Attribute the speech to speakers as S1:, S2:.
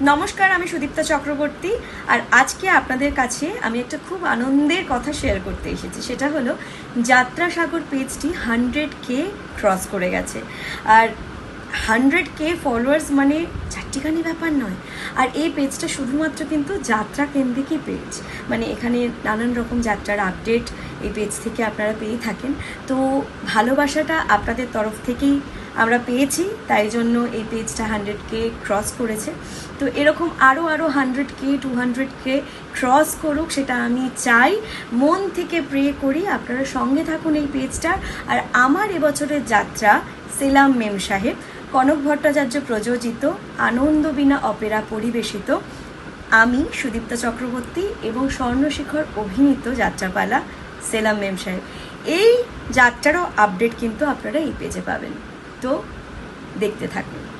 S1: নমস্কার, আমি সুদীপ্তা চক্রবর্তী। আর আজকে আপনাদের কাছে আমি একটা খুব আনন্দের কথা শেয়ার করতে এসেছি। সেটা হলো, যাত্রা সাগর পেজটি হান্ড্রেড কে ক্রস করে গেছে। আর হান্ড্রেড কে ফলোয়ার্স মানে চারটিখানি ব্যাপার নয়। আর এই পেজটা শুধুমাত্র কিন্তু যাত্রা কেন্দ্রিকই পেজ মানে এখানে নানান রকম যাত্রার আপডেট এই পেজ থেকে আপনারা পেয়ে থাকেন। তো ভালোবাসাটা আপনাদের তরফ থেকেই আমরা পেয়েছি, তাই জন্য এই পেজটা হান্ড্রেড কে ক্রস করেছে। তো এরকম আরও আরও hundred K two hundred K cross করুক, সেটা আমি চাই। মন থেকে প্রে করি, আপনারা সঙ্গে থাকুন এই পেজটার আর আমার এবছরের যাত্রা, সেলাম মেম সাহেব, কনক ভট্টাচার্য প্রযোজিত আনন্দবীণা অপেরা পরিবেশিত, আমি, সুদীপ্তা চক্রবর্তী এবং স্বর্ণশিখর অভিনীত যাত্রাপালা, সেলাম মেম সাহেব। এই যাত্রারও আপডেট কিন্তু আপনারা এই পেজে পাবেন। দেখতে থাকুন